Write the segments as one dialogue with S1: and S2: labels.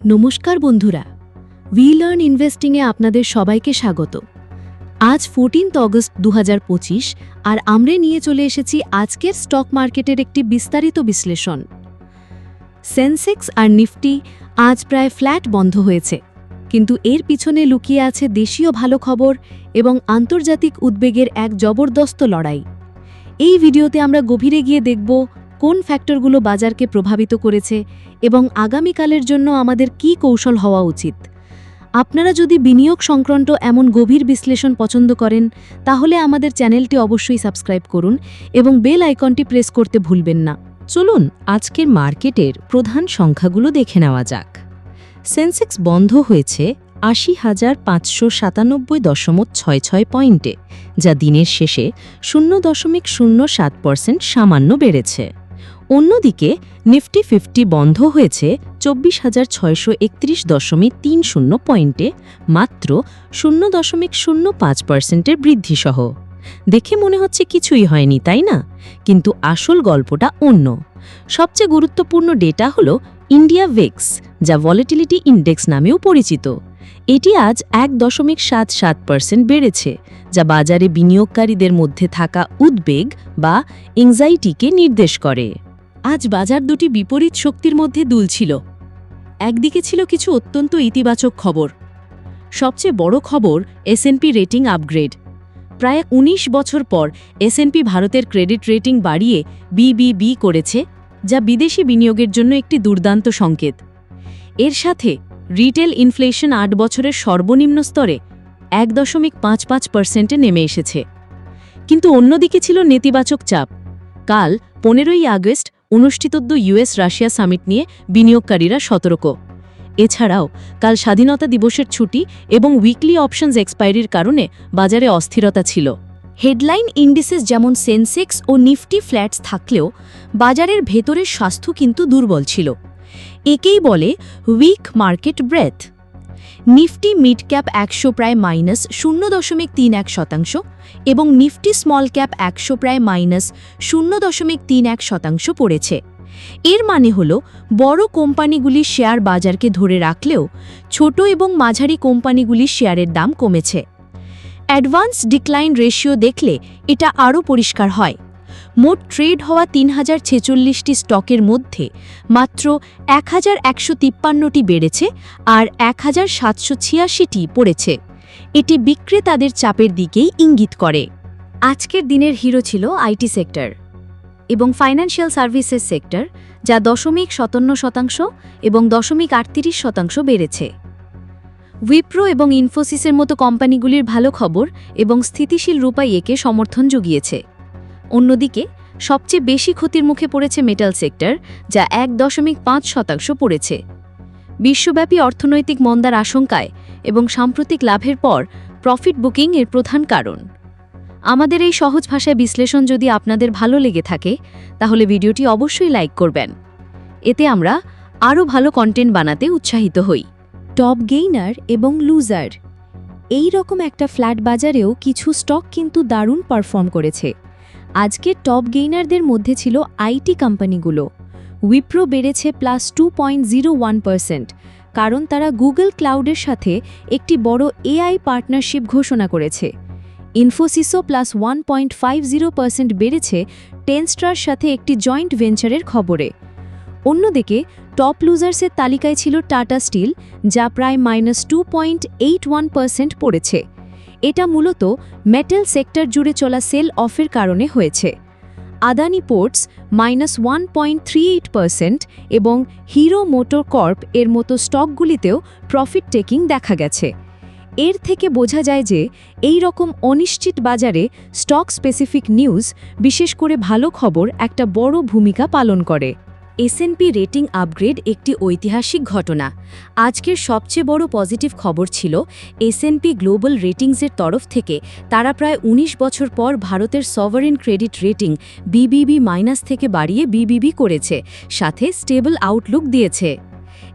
S1: নমস্কার বন্ধুরা। We learn ইনভেস্টিংয়ে আপনাদের সবাইকে স্বাগত। আজ ফোরটিন্থ অগস্ট দু হাজার পঁচিশ আর আমরা নিয়ে চলে এসেছি আজকের স্টক মার্কেটের একটি বিস্তারিত বিশ্লেষণ। সেন্সেক্স আর নিফটি আজ প্রায় ফ্ল্যাট বন্ধ হয়েছে, কিন্তু এর পিছনে লুকিয়ে আছে দেশীয় ভালো খবর এবং আন্তর্জাতিক উদ্বেগের এক জবরদস্ত লড়াই। এই ভিডিওতে আমরা গভীরে গিয়ে দেখব কোন ফ্যাক্টরগুলো বাজারকে প্রভাবিত করেছে এবং আগামীকালের জন্য আমাদের কী কৌশল হওয়া উচিত? আপনারা যদি বিনিয়োগ সংক্রান্ত এমন গভীর বিশ্লেষণ পছন্দ করেন, তাহলে আমাদের চ্যানেলটি অবশ্যই সাবস্ক্রাইব করুন এবং বেল আইকনটি প্রেস করতে ভুলবেন না।
S2: চলুন, আজকের মার্কেটের প্রধান সংখ্যাগুলো দেখে নেওয়া যাক। সেন্সেক্স বন্ধ হয়েছে আশি হাজার পাঁচশো সাতানব্বই দশমিক ছয় ছয় পয়েন্টে, যা দিনের শেষে শূন্য দশমিক শূন্য সাত পার্সেন্ট সামান্য বেড়েছে। অন্যদিকে, নিফটি ফিফটি বন্ধ হয়েছে চব্বিশ হাজার ছয়শো একত্রিশ দশমিক তিন শূন্য পয়েন্টে, মাত্র শূন্য দশমিক শূন্য পাঁচ পার্সেন্টের বৃদ্ধিসহ। দেখে মনে হচ্ছে কিছুই হয়নি, তাই না? কিন্তু আসল গল্পটা অন্য। সবচেয়ে গুরুত্বপূর্ণ ডেটা হল ইন্ডিয়া ভেক্স, যা ভলিটিলিটি ইন্ডেক্স নামেও পরিচিত। এটি আজ এক দশমিক সাত সাত পার্সেন্ট বেড়েছে, যা বাজারে বিনিয়োগকারীদের মধ্যে থাকা উদ্বেগ বা এংজাইটিকে নির্দেশ করে।
S1: আজ বাজার দুটি বিপরীত শক্তির মধ্যে দুলছিল। একদিকে ছিল কিছু অত্যন্ত ইতিবাচক খবর। সবচেয়ে বড় খবর এসএনপি রেটিং আপগ্রেড প্রায় ১৯ বছর পর এসএনপি ভারতের ক্রেডিট রেটিং বাড়িয়ে বিবিবি করেছে, যা বিদেশি বিনিয়োগের জন্য একটি দুর্দান্ত সংকেত। এর সাথে রিটেল ইনফ্লেশন আট বছরের সর্বনিম্ন স্তরে এক দশমিক পাঁচ পাঁচ পার্সেন্টে নেমে এসেছে। কিন্তু অন্যদিকে ছিল নেতিবাচক চাপ। কাল পনেরোই আগস্ট অনুষ্ঠিতব্য ইউএস রাশিয়া সামিট নিয়ে বিনিয়োগকারীরা সতর্ক। এছাড়াও, কাল স্বাধীনতা দিবসের ছুটি এবং উইকলি অপশনস এক্সপায়ারির কারণে বাজারে অস্থিরতা ছিল। হেডলাইন ইন্ডিসেস যেমন সেন্সেক্স ও নিফটি ফ্ল্যাটস থাকলেও বাজারের ভেতরের স্বাস্থ্য কিন্তু দুর্বল ছিল। একেই বলে weak market breath. Nifty mid cap একশো প্রায় মাইনাস শূন্য দশমিক তিন এক শতাংশ এবং নিফটি স্মল ক্যাপ একশো প্রায় মাইনাস শূন্য দশমিক তিন এক শতাংশ পড়েছে। এর মানে হল, বড় কোম্পানিগুলির শেয়ার বাজারকে ধরে রাখলেও ছোট এবং মাঝারি কোম্পানিগুলির শেয়ারের দাম কমেছে। অ্যাডভান্স ডিক্লাইন রেশিও দেখলে এটা আরও পরিষ্কার হয়। মোট ট্রেড হওয়া তিন হাজার ছেচল্লিশটি স্টকের মধ্যে মাত্র এক হাজার একশো তিপ্পান্নটি বেড়েছে আর এক হাজার সাতশো ছিয়াশিটি পড়েছে। এটি বিক্রেতাদের চাপের দিকেই ইঙ্গিত করে। আজকের দিনের হিরো ছিল আইটি সেক্টর এবং ফাইন্যান্সিয়াল সার্ভিসেস সেক্টর, যা দশমিক সতান্ন শতাংশ এবং দশমিক আটত্রিশ শতাংশ বেড়েছে। উইপ্রো এবং ইনফোসিসের মতো কোম্পানিগুলির ভালো খবর এবং স্থিতিশীল রূপাইয়েকে সমর্থন জুগিয়েছে। অন্যদিকে, সবচেয়ে বেশি ক্ষতির মুখে পড়েছে মেটাল সেক্টর, যা এক দশমিক পাঁচ শতাংশ পড়েছে। বিশ্বব্যাপী অর্থনৈতিক মন্দার আশঙ্কায় এবং সাম্প্রতিক লাভের পর প্রফিট বুকিং এর প্রধান কারণ। আমাদের এই সহজ ভাষায় বিশ্লেষণ যদি আপনাদের ভালো লেগে থাকে, তাহলে ভিডিওটি অবশ্যই লাইক করবেন। এতে আমরা আরও ভালো কন্টেন্ট বানাতে উৎসাহিত হই। টপ গেইনার এবং লুজার। এই রকম একটা ফ্ল্যাট বাজারেও কিছু স্টক কিন্তু দারুণ পারফর্ম করেছে। আজকের টপ গেইনারদের মধ্যে ছিল আইটি কোম্পানিগুলো উইপ্রো বেড়েছে plus two point zero one percent কারণ তারা গুগল ক্লাউডের সাথে একটি বড় এআই পার্টনারশিপ ঘোষণা করেছে। ইনফোসিসও plus one point five zero percent বেড়েছে টেনস্ট্রার সাথে একটি জয়েন্ট ভেঞ্চারের খবরে। অন্যদিকে টপ লুজার্সের তালিকায় ছিল টাটা স্টিল যা প্রায় minus two point eight one percent পড়েছে। এটা মূলত মেটাল সেক্টর জুড়ে চলা সেল অফের কারণে হয়েছে। Adani ports minus one point three eight percent এবং হিরো মোটর কর্প এর মতো স্টকগুলিতেও প্রফিট টেকিং দেখা গেছে। এর থেকে বোঝা যায় যে এই রকম অনিশ্চিত বাজারে স্টক স্পেসিফিক নিউজ বিশেষ করে ভালো খবর একটা বড় ভূমিকা পালন করে। এসএনপি রেটিং আপগ্রেড একটি ঐতিহাসিক ঘটনা। আজকের সবচেয়ে বড় পজিটিভ খবর ছিল এসএনপি গ্লোবাল রেটিংসের তরফ থেকে তারা প্রায় ১৯ বছর পর ভারতের sovereign credit rating BBB minus থেকে বাড়িয়ে বিবিবি করেছে, সাথে স্টেবল আউটলুক দিয়েছে।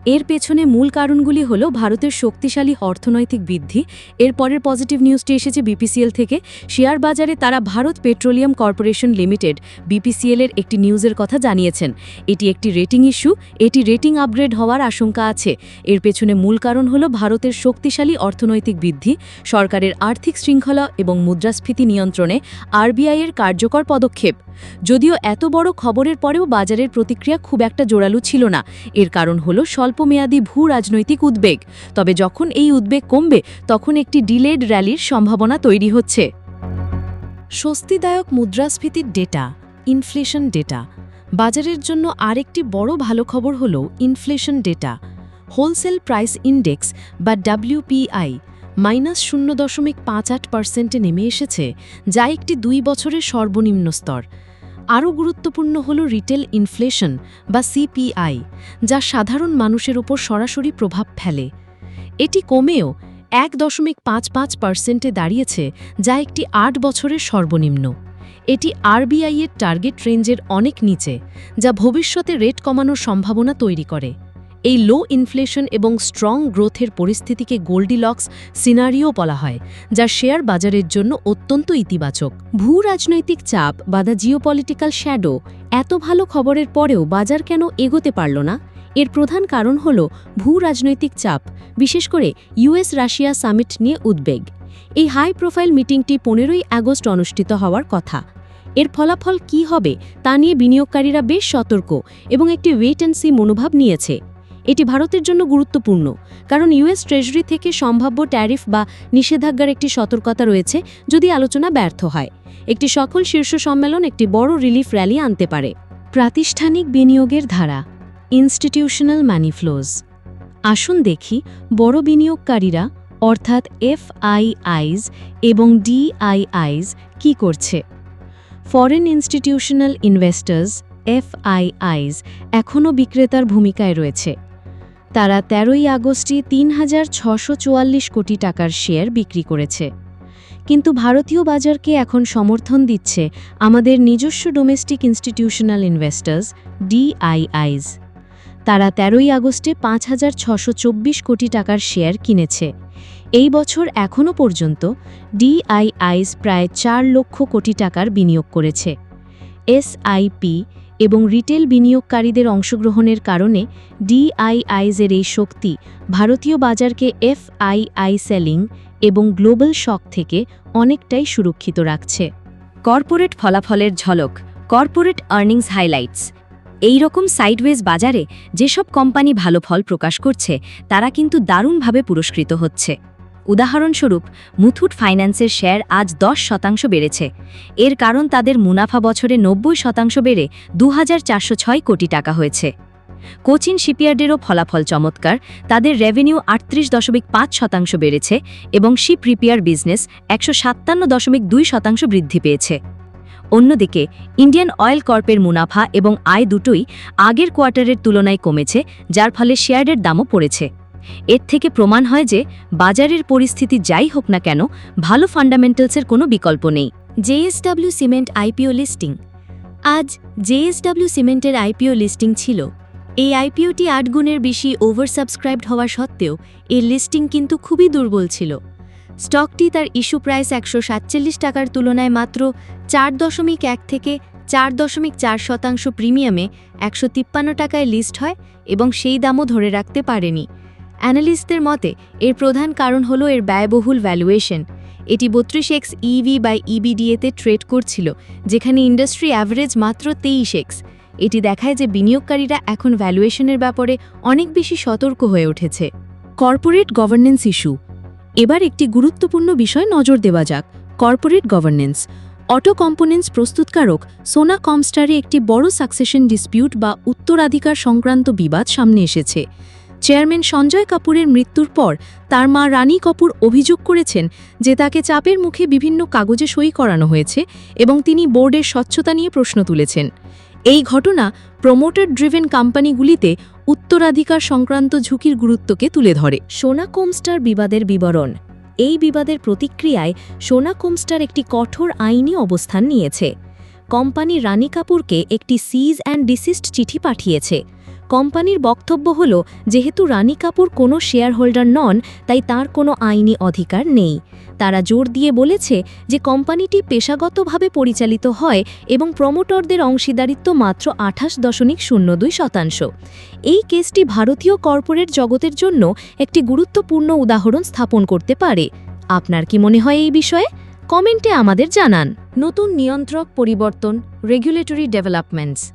S1: এর পেছনে মূল কারণগুলি হল ভারতের শক্তিশালী অর্থনৈতিক বৃদ্ধি এরপরের পজিটিভ নিউজটি এসেছে বিপিসিএল থেকে। শেয়ার বাজারে তারা Bharat petroleum corporation limited, BPCL এর একটি নিউজের কথা জানিয়েছেন। এটি একটি রেটিং ইস্যু, এটি রেটিং আপগ্রেড হওয়ার আশঙ্কা আছে। এর পেছনে মূল কারণ হল ভারতের শক্তিশালী অর্থনৈতিক বৃদ্ধি, সরকারের আর্থিক শৃঙ্খলা এবং মুদ্রাস্ফীতি নিয়ন্ত্রণে আরবিআই এর কার্যকর পদক্ষেপ। যদিও এত বড় খবরের পরেও বাজারের প্রতিক্রিয়া খুব একটা জোরালো ছিল না। এর কারণ হল স্বল্পমেয়াদী ভূ রাজনৈতিক উদ্বেগ। তবে যখন এই উদ্বেগ কমবে, তখন একটি ডিলেড র্যালির সম্ভাবনা তৈরি হচ্ছে। স্বস্তিদায়ক মুদ্রাস্ফীতির ডেটা, ইনফ্লেশন ডেটা। বাজারের জন্য আরেকটি বড় ভালো খবর হল inflation data. Wholesale price index বা ডাব্লিউপিআই মাইনাস শূন্য দশমিক পাঁচ আট পার্সেন্টে নেমে এসেছে, যা একটি দুই বছরের সর্বনিম্ন স্তর। আরও গুরুত্বপূর্ণ হল রিটেল ইনফ্লেশন বা সিপিআই, যা সাধারণ মানুষের উপর সরাসরি প্রভাব ফেলে। এটি কমেও এক দশমিক পাঁচ পাঁচ পার্সেন্টে দাঁড়িয়েছে, যা একটি আট বছরের সর্বনিম্ন। এটি আরবিআইয়ের টার্গেট রেঞ্জের অনেক নিচে, যা ভবিষ্যতে রেট কমানোর সম্ভাবনা তৈরি করে। এই লো ইনফ্লেশন এবং স্ট্রং গ্রোথের পরিস্থিতিকে গোল্ডিলক্স সিনারিও বলা হয়, যা শেয়ার বাজারের জন্য অত্যন্ত ইতিবাচক। ভূ রাজনৈতিক চাপ বা দ্য জিওপলিটিক্যাল শ্যাডো এত ভালো খবরের পরেও বাজার কেন এগোতে পারল না? এর প্রধান কারণ হল ভূ রাজনৈতিক চাপ, বিশেষ করে ইউএস রাশিয়া সামিট নিয়ে উদ্বেগ। এই হাই প্রোফাইল মিটিংটি পনেরোই আগস্ট অনুষ্ঠিত হওয়ার কথা। এর ফলাফল কি হবে তা নিয়ে বিনিয়োগকারীরা বেশ সতর্ক এবং একটি ওয়েট অ্যান্ড সি মনোভাব নিয়েছে। এটি ভারতের জন্য গুরুত্বপূর্ণ, কারণ ইউএস ট্রেজারি থেকে সম্ভাব্য ট্যারিফ বা নিষেধাজ্ঞার একটি সতর্কতা রয়েছে যদি আলোচনা ব্যর্থ হয়। একটি সকল শীর্ষ সম্মেলন একটি বড় রিলিফ র্যালি আনতে পারে। প্রাতিষ্ঠানিক বিনিয়োগের ধারা, ইনস্টিটিউশনাল ম্যানিফ্লোজ আসুন দেখি বড় বিনিয়োগকারীরা, অর্থাৎ এফআইআইজ এবং ডিআইআইজ, কি করছে। ফরেন ইনস্টিটিউশনাল ইনভেস্টার্স, এফআইআইজ, এখনও বিক্রেতার ভূমিকায় রয়েছে। তারা তেরোই আগস্টে তিন হাজার ছশো চুয়াল্লিশ কোটি টাকার শেয়ার বিক্রি করেছে। কিন্তু ভারতীয় বাজারকে এখন সমর্থন দিচ্ছে আমাদের নিজস্ব ডোমেস্টিক ইনস্টিটিউশনাল ইনভেস্টার্স ডিআইআইজ তারা তেরোই আগস্টে পাঁচ হাজার ছশো চব্বিশ কোটি টাকার শেয়ার কিনেছে। এই বছর এখনও পর্যন্ত ডিআইআইজ প্রায় চার লক্ষ কোটি টাকার বিনিয়োগ করেছে। এসআইপি এবং রিটেল বিনিয়োগকারীদের অংশগ্রহণের কারণে ডিআইআইজের এই শক্তি ভারতীয় বাজারকে এফআইআই সেলিং এবং গ্লোবাল শক থেকে অনেকটাই সুরক্ষিত রাখছে।
S3: কর্পোরেট ফলাফলের ঝলক, কর্পোরেট আর্নিংস হাইলাইটস। এই রকম সাইডওয়েজ বাজারে যেসব কোম্পানি ভালো ফল প্রকাশ করছে, তারা কিন্তু দারুণভাবে পুরস্কৃত হচ্ছে। উদাহরণস্বরূপ, মুথুট ফাইন্যান্সের শেয়ার আজ দশ শতাংশ বেড়েছে। এর কারণ তাদের মুনাফা বছরে নব্বই শতাংশ বেড়ে দু হাজার চারশো ছয় কোটি টাকা হয়েছে। কোচিন শিপইয়ার্ডেরও ফলাফল চমৎকার, তাদের রেভিনিউ আটত্রিশ দশমিক পাঁচ শতাংশ বেড়েছে এবং শিপ রিপেয়ার বিজনেস একশো সাতান্ন দশমিক দুই শতাংশ বৃদ্ধি পেয়েছে। অন্যদিকে ইন্ডিয়ান অয়েল কর্পের মুনাফা এবং আয় দুটোই আগের কোয়ার্টারের তুলনায় কমেছে, যার ফলে শেয়ারের দামও পড়েছে। এর থেকে প্রমাণ হয় যে বাজারের পরিস্থিতি যাই হোক না কেন, ভালো ফান্ডামেন্টালসের কোনো বিকল্প নেই। জেএসডব্লিউ সিমেন্ট আইপিও লিস্টিং আজ জেএসডব্লিউ সিমেন্টের আইপিও লিস্টিং ছিল। এই আইপিওটি আট গুণের বেশি ওভারসাবস্ক্রাইবড হওয়া সত্ত্বেও এর লিস্টিং কিন্তু খুবই দুর্বল ছিল। স্টকটি তার ইস্যু প্রাইস একশো সাতচল্লিশ টাকার তুলনায় মাত্র চার দশমিক এক থেকে চার দশমিক চার শতাংশ প্রিমিয়ামে একশো তিপ্পান্ন টাকায় লিস্ট হয় এবং সেই দামও ধরে রাখতে পারেনি। অ্যানালিস্টদের মতে, এর প্রধান কারণ হল এর ব্যয়বহুল ভ্যালুয়েশন এটি বত্রিশ এক্স ইভি বাই ইবিডিএতে ট্রেড করছিল, যেখানে ইন্ডাস্ট্রি অ্যাভারেজ মাত্র তেইশ এক্স। এটি দেখায় যে বিনিয়োগকারীরা এখন ভ্যালুয়েশনের ব্যাপারে অনেক বেশি সতর্ক হয়ে উঠেছে।
S1: কর্পোরেট গভর্নেন্স ইস্যু এবার একটি গুরুত্বপূর্ণ বিষয় নজর দেওয়া যাক। কর্পোরেট গভর্নেন্স অটো কম্পোনেন্টস প্রস্তুতকারক সোনা কমস্টারে একটি বড় সাকসেশন ডিসপিউট বা উত্তরাধিকার সংক্রান্ত বিবাদ সামনে এসেছে। চেয়ারম্যান সঞ্জয় কাপুরের মৃত্যুর পর তার মা রানী কাপুর অভিযোগ করেছেন যে তাকে চাপের মুখে বিভিন্ন কাগজে সই করানো হয়েছে এবং তিনি বোর্ডের স্বচ্ছতা নিয়ে প্রশ্ন তুলেছেন। এই ঘটনা প্রমোটার ড্রিভেন কোম্পানিগুলিতে উত্তরাধিকার সংক্রান্ত ঝুঁকির গুরুত্বকে তুলে ধরে। সোনা কোমস্টার বিবাদের বিবরণ। এই বিবাদের প্রতিক্রিয়ায় সোনা কোমস্টার একটি কঠোর আইনি অবস্থান নিয়েছে। কোম্পানি রানী কাপুরকে একটি সিজ অ্যান্ড ডিসিস্ট চিঠি পাঠিয়েছে।
S3: কোম্পানির বক্তব্য হল, যেহেতু রানী কাপুর কোনো শেয়ার হোল্ডার নন, তাই তার কোনো আইনি অধিকার নেই। তারা জোর দিয়ে বলেছে যে, কোম্পানিটি পেশাগতভাবে পরিচালিত হয় এবং প্রমোটরদের অংশীদারিত্ব মাত্র আঠাশ দশমিক শূন্য দুই শতাংশ। এই কেসটি ভারতীয় কর্পোরেট জগতের জন্য একটি গুরুত্বপূর্ণ উদাহরণ স্থাপন করতে পারে। আপনার কি মনে হয় এই বিষয়ে? কমেন্টে আমাদের জানান। নতুন নিয়ন্ত্রক পরিবর্তন রেগুলেটরি ডেভেলপমেন্টস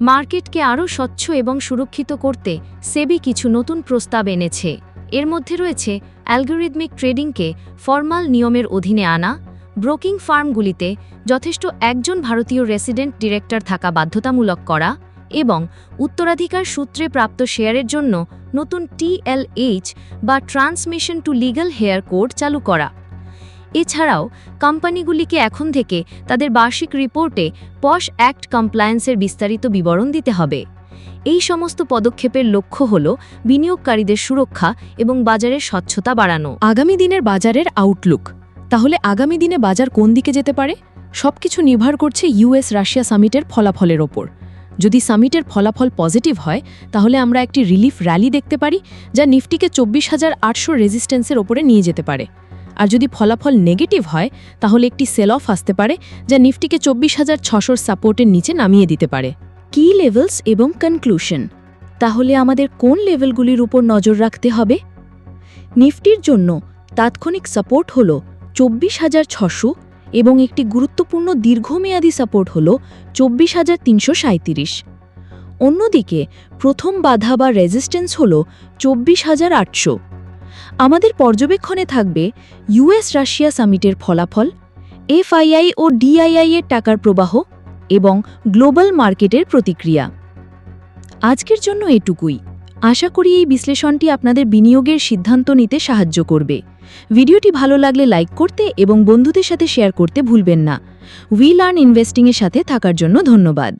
S3: মার্কেটকে আরও স্বচ্ছ এবং সুরক্ষিত করতে সেবি কিছু নতুন প্রস্তাব এনেছে। এর মধ্যে রয়েছে অ্যালগোরিদমিক ট্রেডিংকে ফর্মাল নিয়মের অধীনে আনা, ব্রোকিং ফার্মগুলিতে যথেষ্ট একজন ভারতীয় রেসিডেন্ট ডিরেক্টর থাকা বাধ্যতামূলক করা এবং উত্তরাধিকার সূত্রে প্রাপ্ত শেয়ারের জন্য নতুন টিএলএইচ বা transmission to legal heir code চালু করা। এছাড়াও, কোম্পানিগুলিকে এখন থেকে তাদের বার্ষিক রিপোর্টে পশ অ্যাক্ট কমপ্লায়েন্সের বিস্তারিত বিবরণ দিতে হবে। এই সমস্ত পদক্ষেপের লক্ষ্য হল বিনিয়োগকারীদের সুরক্ষা এবং বাজারের স্বচ্ছতা বাড়ানো।
S1: আগামী দিনের বাজারের আউটলুক তাহলে আগামী দিনে বাজার কোন দিকে যেতে পারে? সবকিছু নির্ভর করছে ইউএস রাশিয়া সামিটের ফলাফলের ওপর। যদি সামিটের ফলাফল পজিটিভ হয়, তাহলে আমরা একটি রিলিফ র্যালি দেখতে পারি, যা নিফটিকে চব্বিশ হাজার আটশো রেজিস্ট্যান্সের ওপরে নিয়ে যেতে পারে। আর যদি ফলাফল নেগেটিভ হয়, তাহলে একটি সেল অফ আসতে পারে যা নিফটিকে চব্বিশ হাজার ছশোর সাপোর্টের নিচে নামিয়ে দিতে পারে। কি লেভেলস এবং কনক্লুশন তাহলে আমাদের কোন লেভেলগুলির উপর নজর রাখতে হবে? নিফটির জন্য তাৎক্ষণিক সাপোর্ট হল চব্বিশ হাজার ছশো এবং একটি গুরুত্বপূর্ণ দীর্ঘমেয়াদী সাপোর্ট হল চব্বিশ হাজার তিনশো সাঁত্রিশ অন্যদিকে প্রথম বাধা বা রেজিস্ট্যান্স হল চব্বিশ হাজার আটশো। আমাদের পর্যবেক্ষণে থাকবে ইউএস রাশিয়া সামিটের ফলাফল, এফআইআই ও ডিআইআই এর টাকার প্রবাহ এবং গ্লোবাল মার্কেটের প্রতিক্রিয়া। আজকের জন্য এটুকুই। আশা করি এই বিশ্লেষণটি আপনাদের বিনিয়োগের সিদ্ধান্ত নিতে সাহায্য করবে। ভিডিওটি ভালো লাগলে লাইক করতে এবং বন্ধুদের সাথে শেয়ার করতে ভুলবেন না। উই লার্ন ইনভেস্টিংয়ের সাথে থাকার জন্য ধন্যবাদ।